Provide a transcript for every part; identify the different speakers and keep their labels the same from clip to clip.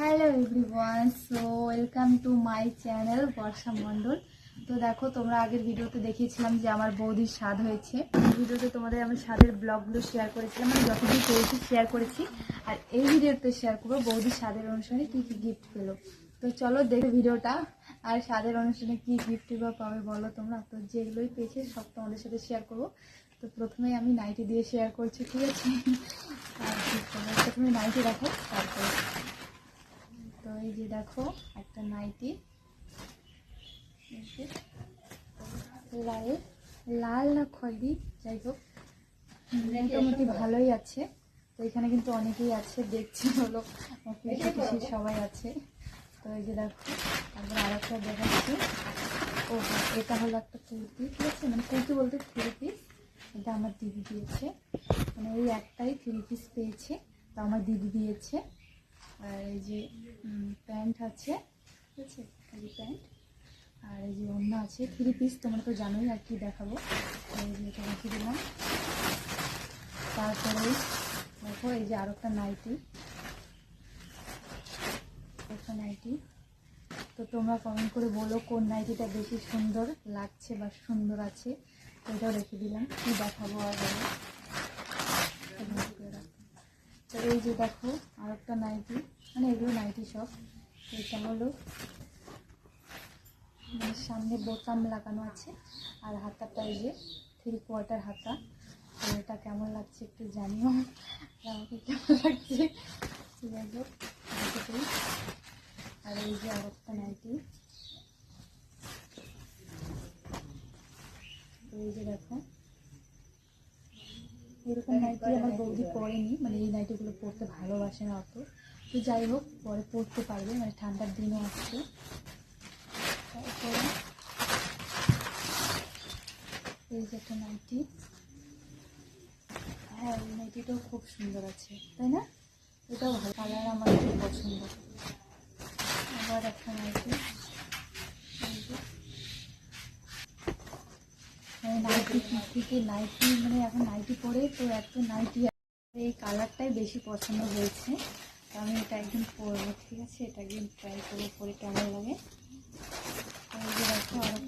Speaker 1: Hello everyone so welcome to my channel Barsha Mondal তো দেখো, তোমরা আগের ভিডিওতে দেখিয়েছিলাম যে আমার বৌদির স্বাদ হয়েছে। ভিডিওতে তোমাদের আমি স্বাদের ব্লগগুলো শেয়ার করেছিলাম মানে যতদূর পেরেছি শেয়ার করেছি। আর এই ভিডিওতে শেয়ার করব বৌদির স্বাদের অনুষ্ঠানে কী কী গিফট পেল। তো চলো দেখো ভিডিওটা, আর স্বাদের অনুষ্ঠানে কী গিফট বা পাবে বলো তোমরা। তো যেগুলোই পেয়েছে সব তোমাদের সাথে শেয়ার করব। তো প্রথমে আমি নাইটি দিয়ে শেয়ার করছি, ঠিক আছে? আর প্রথমে নাইটি রাখো তারপরে তো এই যে দেখো, একটা নাইটি। লাল। লাল না খয়েরি, যাই হোক। মোটামুটি ভালোই আছে। তো এখানে কিন্তু অনেকেই আছে, দেখছি হলো। সবাই আছে। তো এই যে দেখো, তারপর আর একটা দেখাচ্ছি। ও, এটা হলো একটা কুর্তি, ঠিক আছে? মানে কুর্তি বলতে থ্রি পিস। এটা আমার দিদি দিয়েছে। মানে এই একটাই থ্রি পিস পেয়েছে। তো আমার দিদি দিয়েছে। আর এই যে প্যান্ট আছে, ঠিক আছে? প্যান্ট। আর এই যে অন্য আছে, থ্রি পিস, তোমরা তো জানোই আর কি দেখাবো। এই যে এটা রেখে দিলাম। তারপরে দেখো, এই যে আর একটা নাইটি। একটা নাইটি। তো তোমরা কমেন্ট করে বলো কোন নাইটিটা বেশি সুন্দর লাগছে বা সুন্দর আছে। এটাও রেখে দিলাম। কি দেখাবো আর এই যে দেখো আর একটা নাইটি মানে এগুলো নাইটি সব এটা হলো মানে সামনে বোতাম লাগানো আছে, আর হাতাটা এই যে থ্রি কোয়ার্টার হাতা। তো এটা কেমন লাগছে একটু জানিও। আমাকে কেমন লাগছে? যাই হোক আর এই যে আর একটা নাইটি তো এই যে দেখো এরকম নাইটি আমার বৌদি পরেনি মানে এই নাইটিগুলো পরতে ভালোবাসে না অত। তো যাই হোক পরে পরতে পারবে মানে ঠান্ডার দিনও আসছে তারপরে এই যে একটা নাইটি হ্যাঁ এই নাইটিটাও খুব সুন্দর আছে তাই না? এটাও ভালো কালার আমার খুব পছন্দ। আবার একটা নাইটি মানে নাইটি থেকে নাইটি মানে এখন নাইটি পরে তো এত নাইটি এই কালারটাই বেশি পছন্দ হয়েছে। তো আমি এটা একদিন পরবো ঠিক আছে? এটা একদিন ট্রাই করব পরে কেমন লাগে। তো এই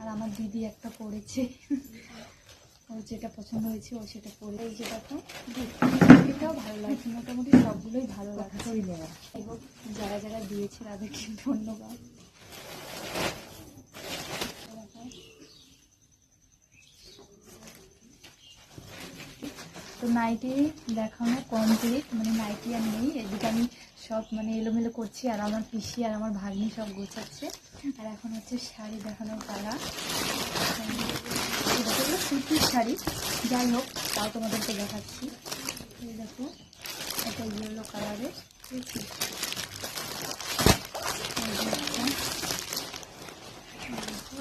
Speaker 1: আর আমার দিদি একটা পরেছে। ও যেটা পছন্দ হয়েছে ও সেটা পরে। এই যে দেখো এটাও ভালো লাগছে। মোটামুটি সবগুলোই ভালো লাগছে। যারা যারা দিয়েছে তাদেরকে ধন্যবাদ। তো নাইটি দেখানো কমপ্লিট মানে নাইটি আর নেই, এদিকে আমি সব মানে এলোমেলো করছি, আর আমার পিসি আর আমার ভাগ্নি সব গোছাচ্ছে। আর এখন হচ্ছে শাড়ি দেখানোর পালা। এগুলো সুতির শাড়ি। যাই হোক, তাও তোমাদেরকে দেখাচ্ছি। এই দেখো এটা ইয়েলো কালারের একটা।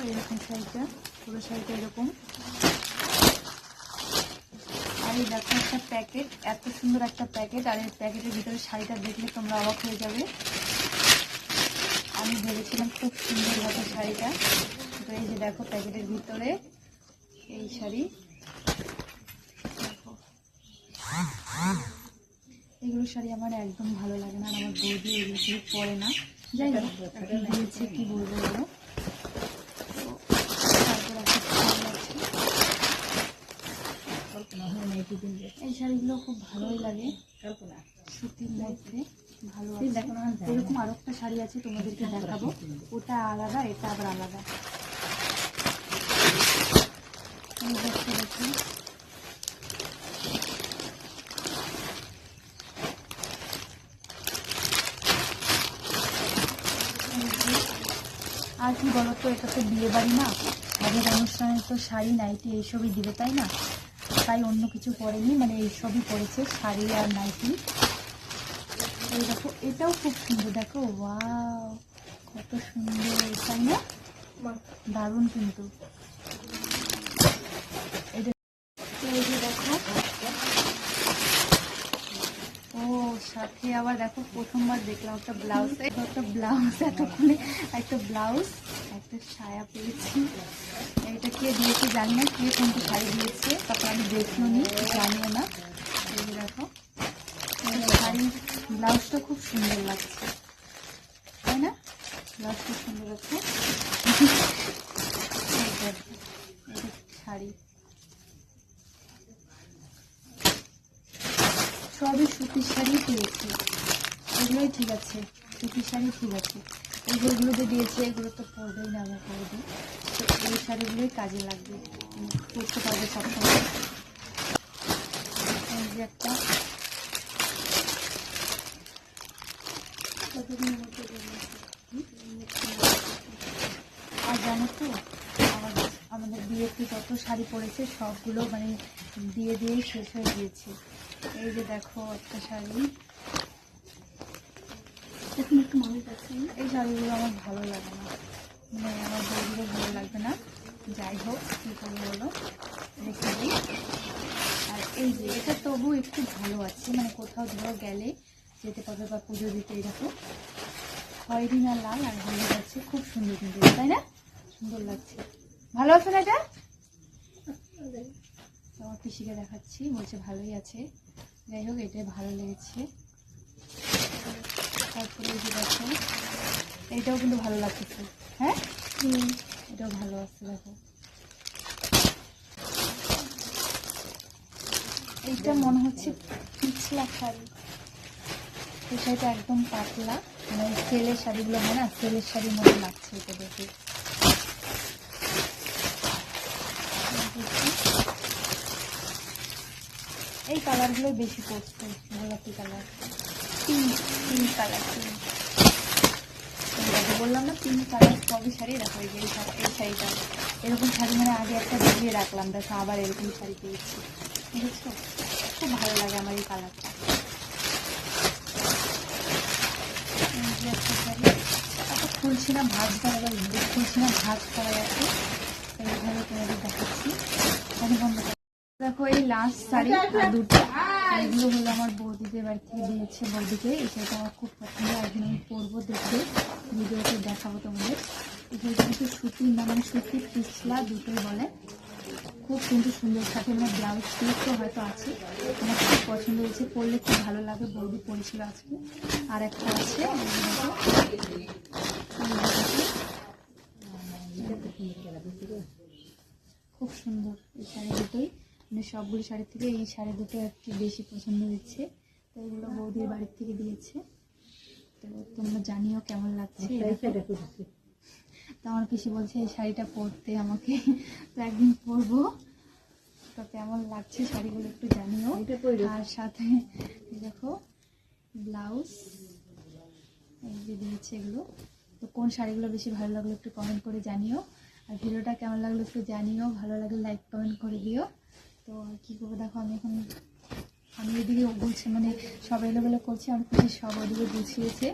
Speaker 1: এরকম শাড়িটা। পুরো শাড়িটা এরকম। এই দেখো একটা প্যাকেট, এত সুন্দর একটা প্যাকেট, আর এই প্যাকেটের ভিতরে শাড়িটা দেখলে তোমরা অবাক হয়ে যাবে। আমি ভেবেছিলাম খুব সুন্দর হবে শাড়িটা। তো এই যে দেখো প্যাকেটের ভিতরে এই শাড়ি। এগুলো শাড়ি আমার একদম ভালো লাগে না, আর আমার বৌদি এগুলো শাড়ি পরে না। যাই হোক কি বলব বলো তো তারপর একটা শাড়ি আছে এই শাড়িগুলো খুব ভালোই লাগে। সুতির মধ্যে ভালো এরকম আরও একটা শাড়ি আছে তোমাদেরকে দেখাবো। ওটা আলাদা এটা আবার আলাদা। আর কি বলতো এটা তো বিয়ে বাড়ি না? আগের অনুষ্ঠানে তো শাড়ি নাইটি এইসবই দিবে তাই না? তাই অন্য কিছু পরেনি মানে এইসবই পরেছে, শাড়ি আর নাইটি। এই দেখো, এটাও খুব সুন্দর, দেখো, ওয়াও, কত সুন্দর, তাই না? দারুণ কিন্তু। ও, সাথে আবার দেখো, প্রথমবার দেখলাম একটা ব্লাউজ। একটা ব্লাউজ, এতক্ষণে একটা ব্লাউজ। একটা সায়া পেয়েছি। এটা কে দিয়েছে জানি না, কে কোনটা শাড়ি দিয়েছে, তারপর আমি দেখিও নি জানিও না। এই দেখো শাড়ির ব্লাউজটা খুব সুন্দর লাগছে। তাই না? ব্লাউজ খুব সুন্দর এটা শাড়ি। সবই সুতির শাড়ি পেয়েছি। এগুলোই ঠিক আছে, সুতির শাড়ি ঠিক আছে। এই যে দিয়েছে, এগুলো তো পরবেই না, আমার পরবে। তো এই শাড়িগুলোই কাজে লাগবে। পরতে পারবে সবসময়। একটা। আর জানো তো আমাদের আমাদের বিয়েতে যত শাড়ি পরেছে, সবগুলো মানে দিয়ে দিয়েই শেষ হয়ে গিয়েছে। এই যে দেখো একটা শাড়ি।
Speaker 2: এখন একটু মনে পাচ্ছি
Speaker 1: এই শাড়িগুলো আমার ভালো লাগে না। মানে আমার বউগুলো ভালো লাগবে না। যাই হোক, কী করব বলো? রেখে দিই আর এই যে, এটা তবু একটু ভালো আছে। মানে কোথাও ধরো গেলে যেতে পারবে বা পুজো দিতে এরকম খয়েরি না লাল আর হলুদ আছে। খুব সুন্দর কিন্তু তাই না? সুন্দর লাগছে। ভালো আছে না এটা আমার পিসিকে দেখাচ্ছি, বলছে ভালোই আছে। যাই হোক, এটাই ভালো লেগেছে। তারপরে যে দেখো এইটাও কিন্তু ভালো লাগতেছে। হ্যাঁ? এটাও ভালো আছে দেখো। এইটা মনে হচ্ছে পিছলা শাড়ি। এই শাড়িটা একদম পাতলা। মানে সেলের শাড়িগুলো হয় না সেলের শাড়ির মতো লাগছে এটা দেখে। এই কালারগুলোই বেশি পড়ছে গোলাপি কালার। কালার বললাম, না পিঙ্ক কালার সবই শাড়ি? দেখো, এই যে এই শাড়িটা। এরকম শাড়ি মানে আগে একটা ভিজিয়ে রাখলাম। দেখো, আবার এরকম শাড়ি পেয়েছি। বুঝছ? খুব ভালো লাগে আমার এই কালারটা খুলছি না, ভাজ করা বা খুলছি না, ভাজ করা যাচ্ছে। এইভাবে তোমাদের দেখাচ্ছি। দেখো, এই লাস্ট শাড়ি দুটো। এগুলো হলো আমার বৌদিদের বাড়ি থেকে দিয়েছে বৌদিকে এই শাড়িটা খুব পছন্দ একদিন আমি পরবো দেখবে ভিডিওতে দেখাবো তোমাদের। শাড়িটা কিন্তু সুতির মানে সুতির পিছলা দুটোই বলে। খুব কিন্তু সুন্দর, সাথে মানে ব্লাউজ পিসও হয়তো আছে। আমার খুব পছন্দ হয়েছে, পরলে খুব ভালো লাগে বৌদি পরেছিল আজকে। আর একটা আছে যে। খুব সুন্দর এই শাড়ি দুটোই। মানে সবগুলো শাড়ি থেকে এই শাড়ি দুটো একটু বেশি পছন্দ হয়েছে তো এগুলো বৌদির বাড়ির থেকে দিয়েছে। তো তোমরা জানিও কেমন লাগছে তো আমার পিসি বলছে এই শাড়িটা পরতে আমাকে তো একদিন পরবো। তো কেমন লাগছে শাড়িগুলো একটু জানিও। আর সাথে দেখো ব্লাউজ এই যে দিয়েছে এগুলো। তো কোন শাড়িগুলো বেশি ভালো লাগল একটু কমেন্ট করে জানিও। আর ভিডিওটা কেমন লাগল একটু জানিও। ভালো লাগলে লাইক কমেন্ট করে দিও। তো আর কী করব? দেখো আমি এখন আমি এদিকে বলছি মানে সব এলোবেলো করছি আমি খুশি সব ওদিকে গুছিয়েছে।